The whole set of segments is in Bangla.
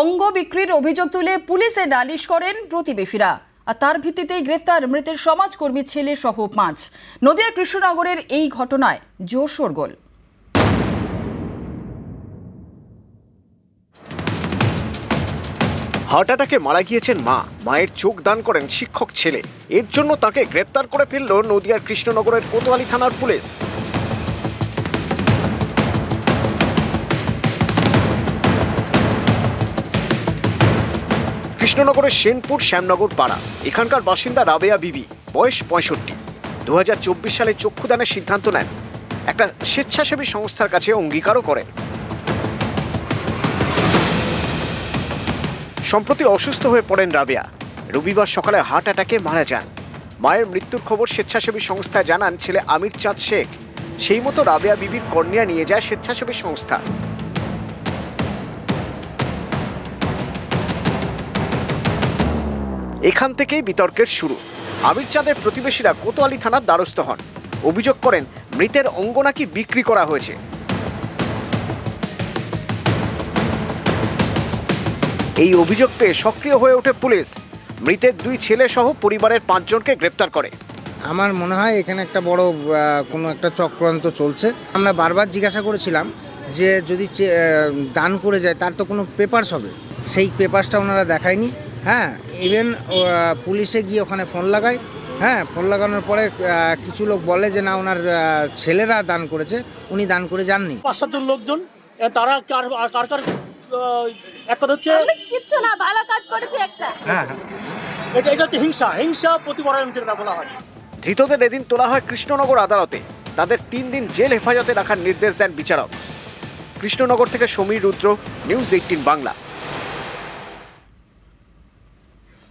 অঙ্গ বিক্রির অভিযোগ তুলে পুলিশে নালিশ করেন প্রতিবেশীরা। আর তার ভিত্তিতেই গ্রেফতার মৃতের সমাজকর্মী ছেলে সহ পাঁচ। নদিয়া কৃষ্ণনগরের এই ঘটনায় জোর শোরগোল। হার্ট অ্যাটাকে মারা গিয়েছেন মা। মায়ের চোখ দান করেন শিক্ষক ছেলে। এর জন্য তাকে গ্রেপ্তার করে ফেলল নদিয়ার কৃষ্ণনগরের কোতোয়ালি থানার পুলিশ। কৃষ্ণনগরের সেনপুর, শ্যামনগর পাড়া। এখানকার বাসিন্দা রাবেয়া বিবি, বয়স পঁয়ষট্টি। দু সালে চক্ষুদানের সিদ্ধান্ত নেন। একটা স্বেচ্ছাসেবী সংস্থার কাছে অঙ্গীকারও করেন। সম্প্রতি অসুস্থ হয়ে পড়েন রাবেয়া। রবিবার সকালে হার্ট অ্যাটাকে মারা যান। মায়ের মৃত্যুর খবর স্বেচ্ছাসেবী সংস্থায় জানান ছেলে আমির চাঁদ শেখ। সেই মতো রাবেয়া বিবির কর্নিয়া নিয়ে যায় স্বেচ্ছাসেবী সংস্থা। এখান থেকেই বিতর্কের শুরু। আমির চাঁদের প্রতিবেশীরা কোতোয়ালি থানার দ্বারস্থ হন। অভিযোগ করেন, মৃতের অঙ্গ নাকি বিক্রি করা হয়েছে। এই অভিযোগ পেয়ে সক্রিয় হয়ে ওঠে পুলিশ। মৃতের দুই ছেলে সহ পরিবারের পাঁচজনকে গ্রেপ্তার করে। আমার মনে হয় এখানে একটা বড় কোনো একটা চক্রান্ত চলছে। আমরা বারবার জিজ্ঞাসা করেছিলাম যে যদি দান করে যায়, তার তো কোনো পেপারস হবে। সেই পেপারসটা ওনারা দেখায়নি। হ্যাঁ ইভেন পুলিশে গিয়ে ওখানে ফোন লাগায়। হ্যাঁ ফোন লাগানোর পরে কিছু লোক বলে যে না ওনার ছেলেরা দান করেছে উনি দান করে যাননি। পাঁচ সাতজন লোকজন তারা কার আর কার কার আহ, এক কথা হচ্ছে আমি কিচ্ছু না ভালো কাজ করেছি একটা। এটা এটা হচ্ছে হিংসা হিংসা যেটা বলা হয়। ধৃতদের এদিন তোলা হয় কৃষ্ণনগর আদালতে। তাদের তিন দিন জেল হেফাজতে রাখার নির্দেশ দেন বিচারক। কৃষ্ণনগর থেকে সমীর রুদ্র নিউজ এইটিন বাংলা।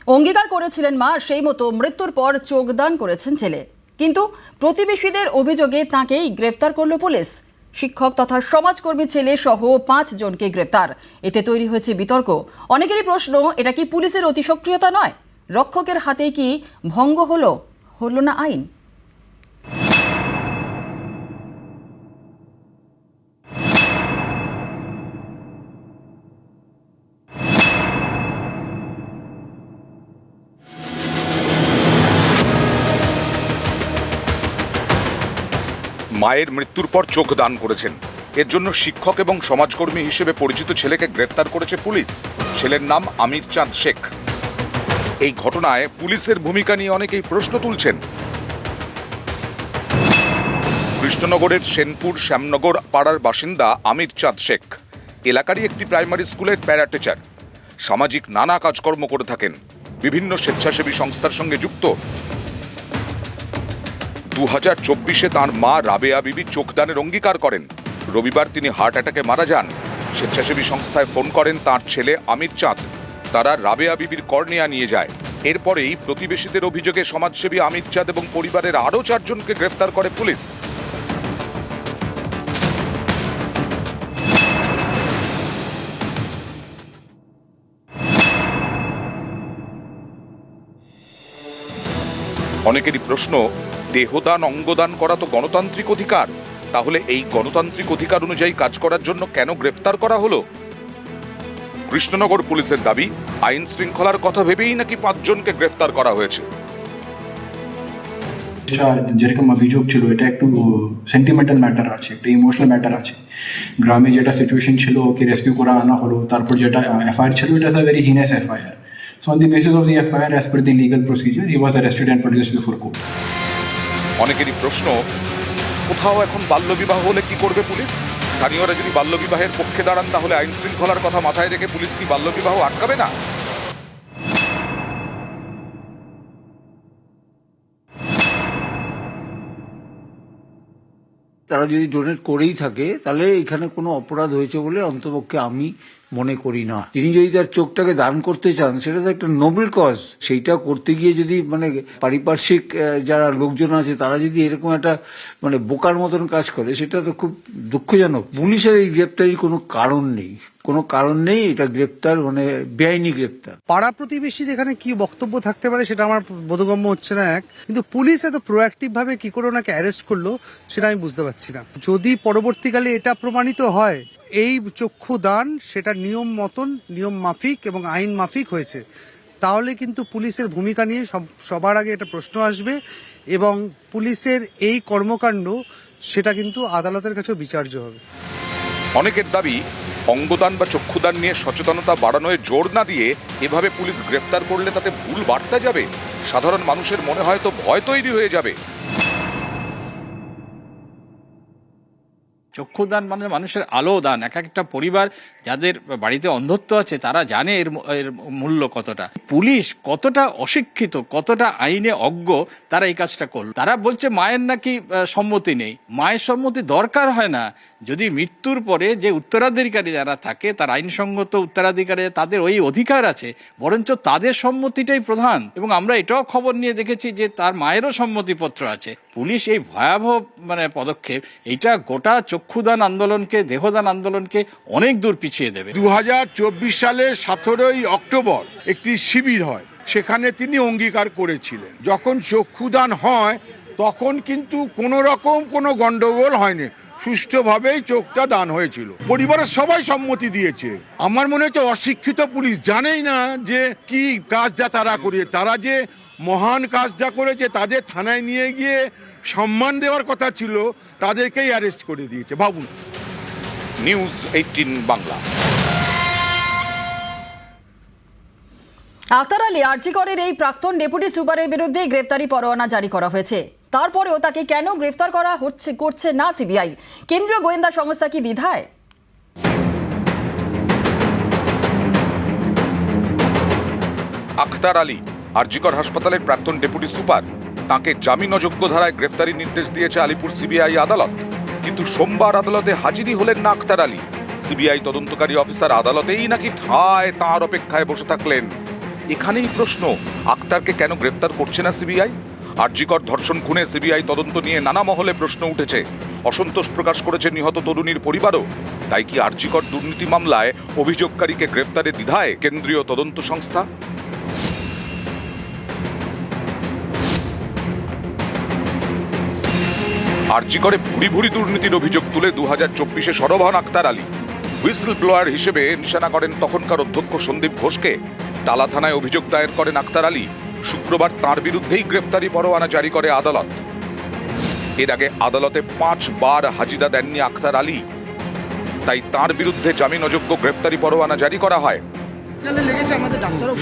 অঙ্গীকার করেছিলেন মা সেই মতো মৃত্যুর পর চোখদান করেছেন ছেলে। কিন্তু প্রতিবেশীদের অভিযোগে তাঁকেই গ্রেফতার করল পুলিশ। শিক্ষক তথা সমাজকর্মী ছেলে সহ পাঁচ জনকে গ্রেপ্তার এতে তৈরি হয়েছে বিতর্ক। অনেকেরই প্রশ্ন, এটা কি পুলিশের অতি সক্রিয়তা নয়? রক্ষকের হাতে কি ভঙ্গ হলো? হলো না আইন? মায়ের মৃত্যুর পর চোখ দান করেছেন। এর জন্য শিক্ষক এবং সমাজকর্মী হিসেবে পরিচিত ছেলেকে গ্রেফতার করেছে পুলিশ। ছেলের নাম আমির চাঁদ শেখ। এই ঘটনায় পুলিশের ভূমিকা নিয়ে অনেকেই প্রশ্ন তুলছেন। কৃষ্ণনগরের সেনপুর শ্যামনগর পাড়ার বাসিন্দা আমির চাঁদ শেখ। এলাকারই একটি প্রাইমারি স্কুলের প্যারা টিচার সামাজিক নানা কাজকর্ম করে থাকেন। বিভিন্ন স্বেচ্ছাসেবী সংস্থার সঙ্গে যুক্ত। দু হাজার চব্বিশে তাঁর মা রাবেয়া বিবি চোখদানের অঙ্গীকার করেন। রবিবার তিনি হার্ট অ্যাটাকে মারা যান। স্বেচ্ছাসেবী সংস্থায় ফোন করেন তার ছেলে আমির চাঁদ। তারা রাবেয়া বিবির কর্নিয়া নিয়ে যায়। এরপরেই প্রতিবেশীদের অভিযোগে সমাজসেবী আমির চাঁদ এবং পরিবারের আরও চারজনকে গ্রেফতার করে পুলিশ। অনেকেরই প্রশ্ন দেহদান, অঙ্গদান করা তো গণতান্ত্রিক অধিকার। তাহলে এই গণতান্ত্রিক অধিকার অনুযায়ী কাজ করার জন্য কেন গ্রেফতার করা হলো? কৃষ্ণনগর পুলিশের দাবি, আইন শৃঙ্খলার কথা ভেবেই নাকি পাঁচজনকে গ্রেফতার করা হয়েছে। যেরকম অভিযোগ ছিল, এটা একটু সেন্টিমেন্টাল ম্যাটার আছে, একটু ইমোশনাল ম্যাটার আছে। গ্রামে যেটা সিচুয়েশন ছিল, ওকে রেস্কিউ করা আনা হলো, তারপর যেটা এফআইআর ছিল a very heinous FIR. So on the basis of the FIR as per the legal procedure he was arrested and produce before court অনেকেরই প্রশ্ন, কোথাও এখন বাল্যবিবাহ হলে কি করবে পুলিশ? স্থানীয়রা যদি বাল্যবিবাহের পক্ষে দাঁড়ান, তাহলে আইন শৃঙ্খলার কথা মাথায় রেখে পুলিশ কি বাল্যবিবাহ আটকাবে না? তারা যদি ডোনেট করেই থাকে, তাহলে এখানে কোনো অপরাধ হয়েছে বলে অন্তপক্ষে আমি মনে করি না। তিনি যদি তার চোখটাকে দান করতে চান, সেটা তো একটা নোবেল কজ সেইটা করতে গিয়ে যদি মানে পারিপার্শ্বিক যারা লোকজন আছে, তারা যদি এরকম একটা মানে বোকার মতন কাজ করে, সেটা তো খুব দুঃখজনক। পুলিশের এই গ্রেপ্তারির কোনো কারণ নেই। কোনো কারণ নেই এটা গ্রেপ্তার মানে বেআইনি গ্রেপ্তার। পাড়া প্রতিবেশী যেখানে কি বক্তব্য থাকতে পারে সেটা আমার বোধগম্য হচ্ছে না এক। কিন্তু পুলিশ এত প্রোঅ্যাক্টিভ ভাবে কি করে ওনাকে অ্যারেস্ট করল সেটা আমি বুঝতে পারছি না। যদি পরবর্তীকালে এটা প্রমাণিত হয় এই চক্ষু দান সেটা নিয়ম মতন নিয়ম মাফিক এবং আইন মাফিক হয়েছে তাহলে কিন্তু পুলিশের ভূমিকা নিয়ে সব- সবার আগে এটা প্রশ্ন আসবে এবং পুলিশের এই কর্মকাণ্ড সেটা কিন্তু আদালতের কাছেও বিচার্য হবে। অনেকের দাবি অঙ্গদান বা চক্ষুদান নিয়ে সচেতনতা বাড়ানোয় জোর না দিয়ে এভাবে পুলিশ গ্রেফতার করলে তাতে ভুল বার্তা যাবে? সাধারণ মানুষের মনে হয়তো ভয় তৈরি হয়ে যাবে। চক্ষুদান মানে মানুষের আলো দান এক একটা পরিবার যাদের বাড়িতে অন্ধত্ব আছে, তারা জানে এর মূল্য কতটা। পুলিশ কতটা অশিক্ষিত, কতটা আইনে অজ্ঞ, তারা এই কাজটা করল। তারা বলছে, মায়ের নাকি সম্মতি নেই। মায়ের সম্মতি দরকার হয় না। যদি মৃত্যুর পরে যে উত্তরাধিকারী যারা থাকে, তার আইনসঙ্গত উত্তরাধিকারী তাদের ওই অধিকার আছে, বরঞ্চ তাদের সম্মতিটাই প্রধান। এবং আমরা এটাও খবর নিয়ে দেখেছি যে তার মায়েরও সম্মতিপত্র আছে। পুলিশ এই ভয়াবহ মানে পদক্ষেপ, এইটা গোটা চক্ষুদান আন্দোলনকে, দেহদান আন্দোলনকে অনেক দূর পিছিয়ে দেবে। দু সালের সতেরোই অক্টোবর একটি শিবির হয়, সেখানে তিনি অঙ্গীকার করেছিলেন। যখন চক্ষুদান হয়, তখন কিন্তু কোনো রকম কোনো গন্ডগোল হয়নি। সুষ্ঠুভাবেই চোখটা দান হয়েছিল। পরিবারের সবাই সম্মতি দিয়েছে। আমার মনে হচ্ছে অশিক্ষিত পুলিশ জানেই না যে কি কাজটা তারা করিয়ে তারা যে মহান কাজটা করেছে, তাদের থানায় নিয়ে গিয়ে সম্মান দেওয়ার কথা ছিল তাদেরকেই অ্যারেস্ট করে দিয়েছে। ভাবুন। News eighteen Bangla. Akter Ali আরজিকরের এই প্রাক্তন ডেপুটি সুপারের বিরুদ্ধে গ্রেফতারি পরোয়ানা জারি করা হয়েছে। তারপরেও তাকে কেন গ্রেফতার করা হচ্ছে করছে না সিবিআই? কেন্দ্রীয় গোয়েন্দা সংস্থা কি দ্বিধায়? আখতার আলী আরজিকর হাসপাতালের প্রাক্তন ডেপুটি সুপার তাকে জামিন অযোগ্য ধারায় গ্রেফতারির নির্দেশ দিয়েছে আলিপুর সিবিআই আদালত। কিন্তু সোমবার আদালতে হাজিরই হলেন না আখতার আলী। সিবিআই তদন্তকারী অফিসার আদালতেই নাকি ঠায় তাঁর অপেক্ষায় বসে থাকলেন। এখানেই প্রশ্ন, আক্তারকে কেন গ্রেফতার করছে না সিবিআই? আরজিকর ধর্ষণ খুনে সিবিআই তদন্ত নিয়ে নানা মহলে প্রশ্ন উঠেছে। অসন্তোষ প্রকাশ করেছে নিহত তরুণীর পরিবারও। তাই কি আরজিকর দুর্নীতি মামলায় অভিযোগকারীকে গ্রেফতারে দ্বিধায় কেন্দ্রীয় তদন্ত সংস্থা? আরজি করে ভুরি ভুরি দুর্নীতির অভিযোগ তুলে দু হাজার চব্বিশে সরব হন আক্তার আলী। হুইসল ব্লোয়ার হিসেবে নিশানা করেন তখনকার অধ্যক্ষ সন্দীপ ঘোষকে। টালা থানায় অভিযোগ দায়ের করেন আক্তার আলী। শুক্রবার তার বিরুদ্ধেই গ্রেপ্তারি পরোয়ানা জারি করে আদালত। এর আগে আদালতে পাঁচবার হাজিরা দেননি আক্তার আলী। তাই তার বিরুদ্ধে জামিন অযোগ্য গ্রেপ্তারি পরোয়ানা জারি করা হয়।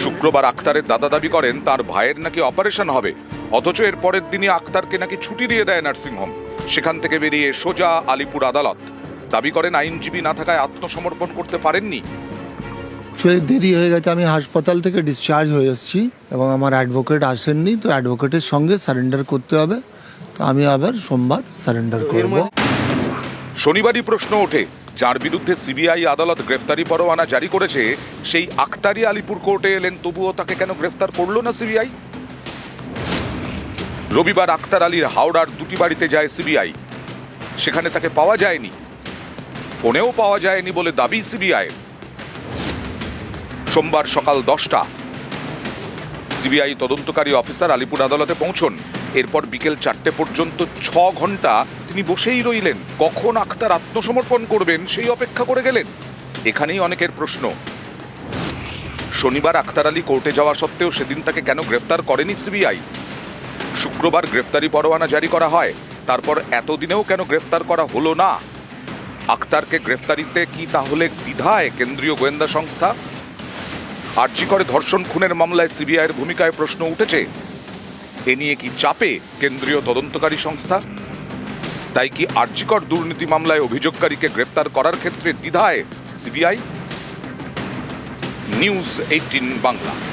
শুক্রবার আক্তারের দাদা দাবি করেন, তার ভাইয়ের নাকি অপারেশন হবে। অথচ এর পরের দিনই আক্তারকে নাকি ছুটি দিয়ে দেয় নার্সিংহোম। সেখান থেকে বেরিয়ে সোজা আলিপুর আদালত। দাবি করেন আইনজীবী না থাকায় আত্মসমর্পণ করতে পারেননি। দেরি হয়ে গেছে। আমি হাসপাতাল থেকে ডিসচার্জ হয়ে এসেছি এবং আমার অ্যাডভোকেট আসেননি। তো অ্যাডভোকেটের সঙ্গে সারেন্ডার করতে হবে। তো আমি আবার সোমবার সারেন্ডার করব। শনিবারই প্রশ্ন ওঠে যার বিরুদ্ধে সিবিআই আদালত গ্রেফতারি পরোয়ানা জারি করেছে সেই আক্তারি আলিপুর কোর্টে এলেন তবুও তাকে কেন গ্রেফতার করল না সিবিআই? রবিবার আক্তার আলীর হাওড়ার দুটি বাড়িতে যায় সিবিআই। সেখানে তাকে পাওয়া যায়নি। ফোনেও পাওয়া যায়নি বলে দাবি সিবিআই। সোমবার সকাল দশটা। সিবিআই তদন্তকারী অফিসার আলিপুর আদালতে পৌঁছন। এরপর বিকেল চারটে পর্যন্ত ছ ঘণ্টা তিনি বসেই রইলেন। কখন আক্তার আত্মসমর্পণ করবেন সেই অপেক্ষা করে গেলেন? এখানেই অনেকের প্রশ্ন। শনিবার আক্তার আলী কোর্টে যাওয়া সত্ত্বেও সেদিন তাকে কেন গ্রেফতার করেনি সিবিআই? শুক্রবার গ্রেফতারি পরোয়ানা জারি করা হয়। তারপর এতদিনেও কেন গ্রেফতার করা হলো না? আক্তারকে গ্রেফতারিতে কি তাহলে দ্বিধায় কেন্দ্রীয় গোয়েন্দা সংস্থা? আর্জি করে ধর্ষণ খুনের মামলায় সিবিআইয়ের ভূমিকায় প্রশ্ন উঠেছে। এ নিয়ে কি চাপে কেন্দ্রীয় তদন্তকারী সংস্থা? তাই কি আর্জিকর দুর্নীতি মামলায় অভিযোগকারীকে গ্রেপ্তার করার ক্ষেত্রে দ্বিধায় সিবিআই? News eighteen Bangla.